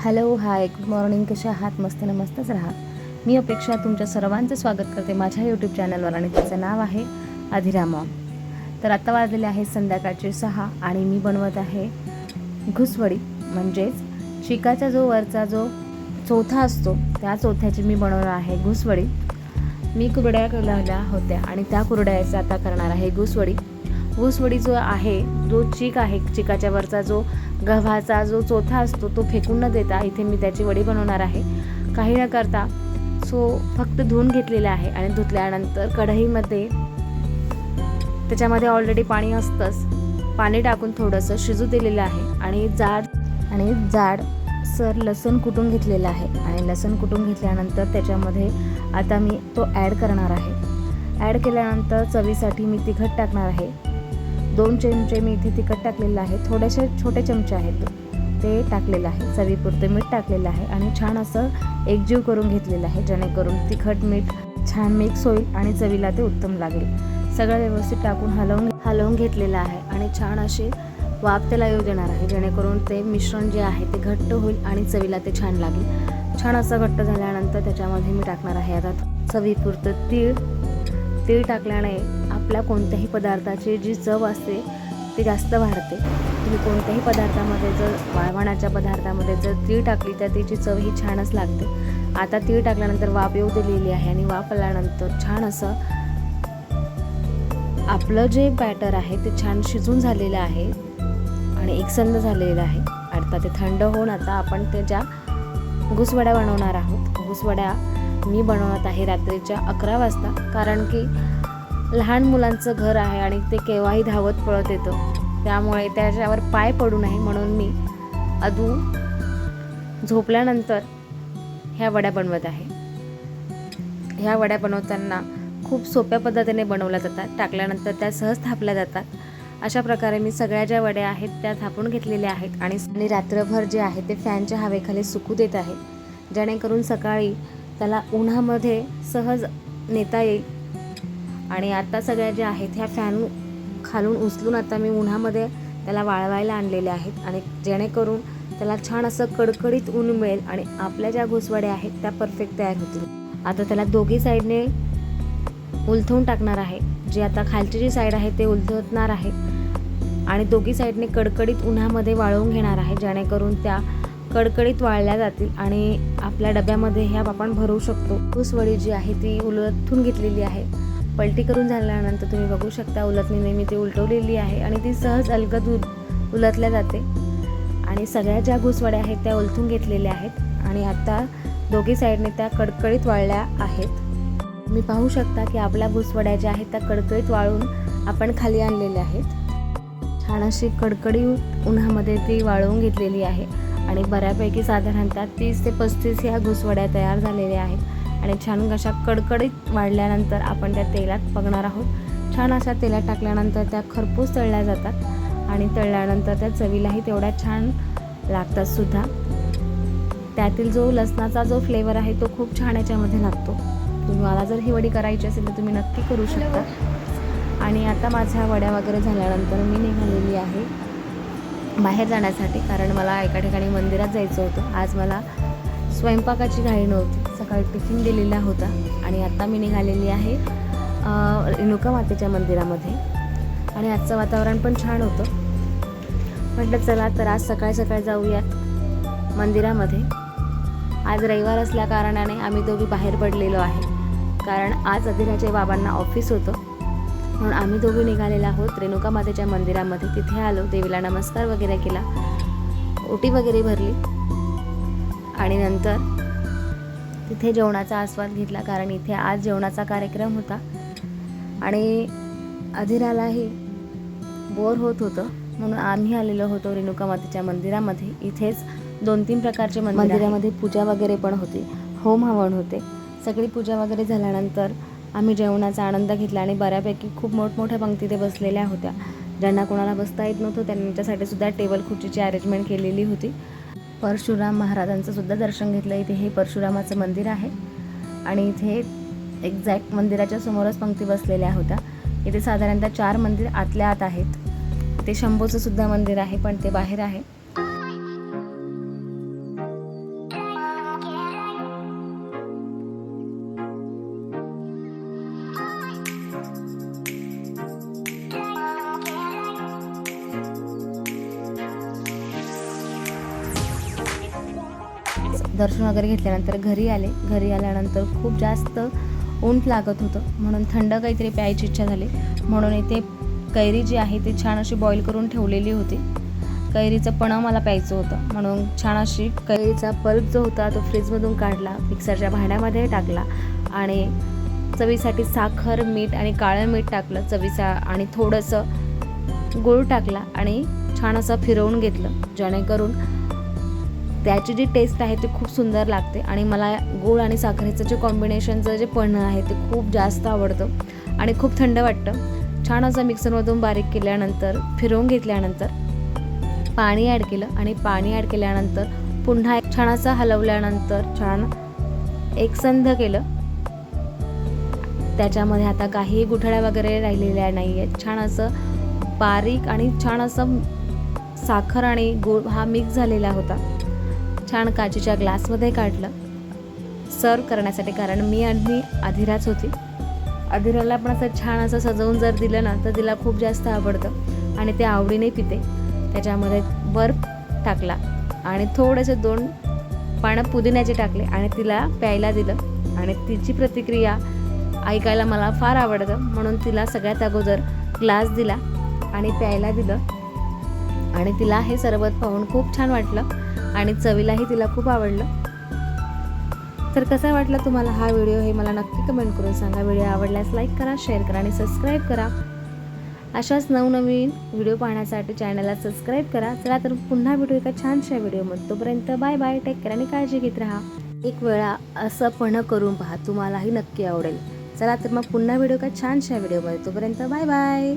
Hello hi good morning कशा आहात? मस्त ना मस्तच राहा. मी अपेक्षा तुमच्या सर्वांचं स्वागत करते माझ्या यूट्यूब चॅनलवर आणि त्याचं नाव आहे अधिरामॉम तर आता वाजलेले आहे संध्याकाळचे सहा आणि मी बनवत आहे घुसवडी म्हणजेच चिकाचा जो वरचा जो चौथा असतो त्या चौथ्याची मी बनवणार आहे घुसवडी. मी कुरड्या लावल्या होत्या आणि त्या कुरड्याचं आता करणार आहे घुसवडी. ऊसवडी जो आहे जो चीक आहे चिकाच्या वरचा जो गव्हाचा जो चोथा असतो तो फेकून न देता इथे मी त्याची वडी बनवणार आहे. काही न करता सो फक्त धुवून घेतलेला आहे आणि धुतल्यानंतर कढईमध्ये त्याच्यामध्ये ऑलरेडी पाणी असतंच. पाणी टाकून थोडंसं शिजू दिलेलं आहे आणि जाड आणि जाड सर लसूण कुटून घेतलेला आहे. आणि लसूण कुटून घेतल्यानंतर त्याच्यामध्ये आता मी तो ॲड करणार आहे. ॲड केल्यानंतर चवीसाठी मी तिखट टाकणार आहे. दोन चमचे मी इथे तिखट टाकलेलं आहे. थोडेसे छोटे चमचे आहेत. ते टाकलेलं आहे. चवीपुरतं मीठ टाकलेलं आहे आणि छान असं एकजीव करून घेतलेलं आहे. जेणेकरून तिखट मीठ छान मिक्स होईल आणि चवीला ते उत्तम लागेल. सगळं व्यवस्थित टाकून हलवून हलवून घेतलेलं आहे आणि छान असे वाफ त्याला येऊ देणार आहे. जेणेकरून ते मिश्रण जे आहे ते घट्ट होईल आणि चवीला ते छान लागेल. छान असं घट्ट झाल्यानंतर त्याच्यामध्ये मी टाकणार आहे आता चवीपुरतं तीळ. तीळ टाकल्याने आपल्या कोणत्याही पदार्थाची जी चव असते ती जास्त वाढते. तुम्ही कोणत्याही पदार्थामध्ये जर वाळवणाच्या पदार्थामध्ये जर तीळ टाकली तर तिची चव ही छानच लागते. आता तीळ टाकल्यानंतर वाफ येऊ दिलेली आहे आणि वाफ आल्यानंतर छान असं आपलं जे बॅटर आहे ते छान शिजून झालेलं आहे आणि एकसंध झालेलं आहे. आता ते थंड होऊन आता आपण त्याच्या घुसवड्या बनवणार आहोत. घुसवड्या मी बनवत आहे रात्रीच्या अकरा वाजता कारण की लहान मुलांचं घर आहे आणि ते केव्हाही धावत पळत येतं. त्यामुळे त्याच्यावर पाय पडू नये म्हणून मी अधू झोपल्यानंतर ह्या वड्या बनवत आहे. ह्या वड्या बनवताना खूप सोप्या पद्धतीने बनवल्या जातात टाकल्यानंतर त्या सहज थापल्या जातात. अशा प्रकारे मी सगळ्या ज्या वड्या आहेत त्या थापून घेतलेल्या आहेत आणि आणि रात्रभर जे आहे ते फॅनच्या हवेखाली सुकू देत आहे. जेणेकरून सकाळी त्याला उन्हामध्ये सहज नेता येईल आणि आता सगळ्या ज्या आहेत ह्या फॅन खालून उचलून आता मी उन्हामध्ये त्याला वाळवायला आणलेले आहेत. आणि जेणेकरून त्याला छान असं कडकडीत ऊन मिळेल आणि आपल्या ज्या घुसवड्या आहेत त्या परफेक्ट तयार होतील. आता त्याला दोघी साईडने उलथवून टाकणार आहे. जे आता खालची जी साईड आहे ते उलथवणार आहे. आणि दोघी साईडने कडकडीत उन्हामध्ये वाळवून घेणार आहे जेणेकरून त्या कडकडीत वाळल्या जातील आणि आपल्या डब्यामध्ये ह्या आपण भरू शकतो. घुसवडी जी आहे ती उलथून घेतलेली आहे. पलटी करून झाल्यानंतर तुम्ही बघू शकता उलटणीने मी ती उलटवलेली आहे आणि ती सहज अलगद उल उलटल्या जाते. आणि सगळ्या ज्या घुसवड्या आहेत त्या उलथून घेतलेल्या आहेत आणि आता दोघी साईडने त्या कडकडीत वाळल्या आहेत. मी पाहू शकता की आपल्या घुसवड्या ज्या आहेत त्या कडकडीत वाळून आपण खाली आणलेल्या आहेत. छान अशी कडकडी उन्हामध्ये ती वाळवून घेतलेली आहे आणि बऱ्यापैकी साधारणतः तीस ते पस्तीस ह्या घुसवड्या तयार झालेल्या आहेत. आणि छान अशा कडकडीत वाढल्यानंतर आपण त्या तेलात बघणार आहोत. छान अशा तेलात टाकल्यानंतर त्या खरपूस तळल्या जातात आणि तळल्यानंतर त्या चवीलाही तेवढ्या छान लागतात सुद्धा. त्यातील जो लसणाचा जो फ्लेवर आहे तो खूप छान याच्यामध्ये लागतो. तुम्हाला जर ही वडी करायची असेल तर तुम्ही नक्की करू शकता. आणि आता माझ्या वड्या वगैरे झाल्यानंतर मी निघालेली आहे बाहेर जाण्यासाठी कारण मला एका ठिकाणी मंदिरात जायचं होतं. आज मला स्वयंपाकाची घाई नव्हती. सकाळी टिफिन दिलेला होता आणि आत्ता मी निघालेली आहे रेणुका मातेच्या मंदिरामध्ये. आणि आजचं वातावरण पण छान होतं. म्हटलं चला तर आज सकाळी सकाळी जाऊयात मंदिरामध्ये. आज रविवार असल्या कारणाने आम्ही दोघी बाहेर पडलेलो आहे. कारण आज अधिराच्या बाबांना ऑफिस होतं. म्हणून आम्ही दोघी निघालेलो आहोत रेणुका मातेच्या मंदिरामध्ये. तिथे आलो देवीला नमस्कार वगैरे केला. ओटी वगैरे भरली. आणि नंतर तिथे जेवणाचा आस्वाद घेतला कारण इथे आज जेवणाचा कार्यक्रम होता. आणि अधिरालाही बोर होत होतं म्हणून आम्ही आलेलो होतो रेणुका मातेच्या मंदिरामध्ये. इथेच दोन तीन प्रकारचे मंदिर मंदिरामध्ये पूजा वगैरे पण होती. होम हवन होते. सगळी पूजा वगैरे झाल्यानंतर आम्ही जेवणाचा आनंद घेतला आणि बऱ्यापैकी खूप मोठमोठ्या पंक्तीते बसलेल्या होत्या. ज्यांना कोणाला बसता येत नव्हतं त्यांच्यासाठी सुद्धा टेबल खुर्चीची अरेंजमेंट केलेली होती. परशुराम महाराजांचं सुद्धा दर्शन घेतलं. इथे हे परशुरामाचं मंदिर आहे. आणि इथे एक्झॅक्ट मंदिराच्या समोरच पंक्ती बसलेल्या होत्या. इथे साधारणतः चार मंदिर आतल्या आत आहेत. ते शंभूचं सुद्धा मंदिर आहे पण ते बाहेर आहे. दर्शन वगैरे घेतल्यानंतर घरी आले. घरी आल्यानंतर खूप जास्त ऊन लागत होतं. म्हणून थंड काहीतरी प्यायची इच्छा झाली. म्हणून इथे कैरी जी आहे ती छान अशी बॉईल करून ठेवलेली होती. कैरीचं पणं मला प्यायचं होतं. म्हणून छान अशी कैरीचा पल्प जो होता तो फ्रीजमधून काढला मिक्सरच्या भांड्यामध्ये टाकला आणि चवीसाठी साखर मीठ आणि काळं मीठ टाकलं चवीचा आणि थोडंसं गूळ टाकला आणि छान असं फिरवून घेतलं. जेणेकरून त्याची जी टेस्ट आहे ती खूप सुंदर लागते आणि मला गूळ आणि साखरेचं जे कॉम्बिनेशनचं जे पणं आहे ते खूप जास्त आवडतं आणि खूप थंड वाटतं. छान असं मिक्सरमधून बारीक केल्यानंतर फिरवून घेतल्यानंतर पाणी ॲड केलं आणि पाणी ॲड केल्यानंतर पुन्हा एक छान असं हलवल्यानंतर छान एकसंध केलं. त्याच्यामध्ये आता काही गुठळ्या वगैरे राहिलेल्या नाही आहेत छान असं बारीक आणि छान असं साखर आणि गूळ हा मिक्स झालेला होता. छान काचेच्या ग्लासमध्ये काढलं. सर्व करण्यासाठी कारण मी आणि अधिराच होती. अधिराला पण असं छान असं सजवून जर दिलं ना तर तिला खूप जास्त आवडतं. आणि ते आवडीने पिते. त्याच्यामध्ये बर्फ टाकला आणि थोडेसे दोन पानं पुदिन्याचे टाकले आणि तिला प्यायला दिलं. आणि तिची प्रतिक्रिया ऐकायला मला फार आवडतं. म्हणून तिला सगळ्यात अगोदर ग्लास दिला आणि प्यायला दिलं. आणि तिला हे सरबत पाहून खूप छान वाटलं. आणि चवीलाही तिला खूप आवडलं. तर कसा वाटला तुम्हाला हा व्हिडिओ हे मला नक्की कमेंट करून सांगा. व्हिडिओ आवडल्यास लाईक करा शेअर करा आणि सबस्क्राईब करा. अशाच नवनवीन व्हिडिओ पाहण्यासाठी चॅनलला सबस्क्राईब करा. चला तर पुन्हा भेटू एका छानशा व्हिडिओमध्ये तोपर्यंत बाय बाय टेक करा आणि काळजी घेत राहा. एक वेळा असं पण करून पहा तुम्हालाही नक्की आवडेल. चला तर मग पुन्हा व्हिडिओ का छानशा व्हिडिओमध्ये तोपर्यंत बाय बाय